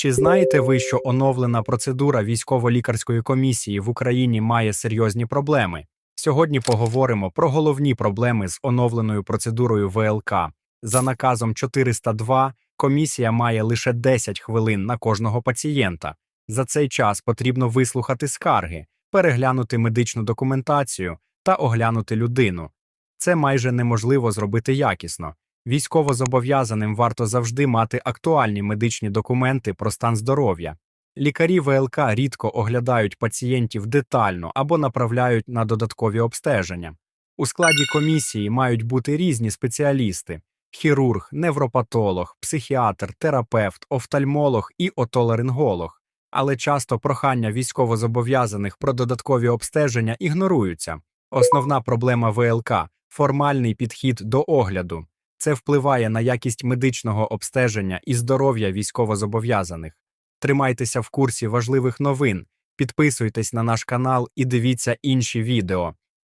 Чи знаєте ви, що оновлена процедура військово-лікарської комісії в Україні має серйозні проблеми? Сьогодні поговоримо про головні проблеми з оновленою процедурою ВЛК. За наказом 402 комісія має лише 10 хвилин на кожного пацієнта. За цей час потрібно вислухати скарги, переглянути медичну документацію та оглянути людину. Це майже неможливо зробити якісно. Військовозобов'язаним варто завжди мати актуальні медичні документи про стан здоров'я. Лікарі ВЛК рідко оглядають пацієнтів детально або направляють на додаткові обстеження. У складі комісії мають бути різні спеціалісти: хірург, невропатолог, психіатр, терапевт, офтальмолог і отоларинголог. Але часто прохання військовозобов'язаних про додаткові обстеження ігноруються. Основна проблема ВЛК формальний підхід до огляду. Це впливає на якість медичного обстеження і здоров'я військовозобов'язаних. Тримайтеся в курсі важливих новин, підписуйтесь на наш канал і дивіться інші відео.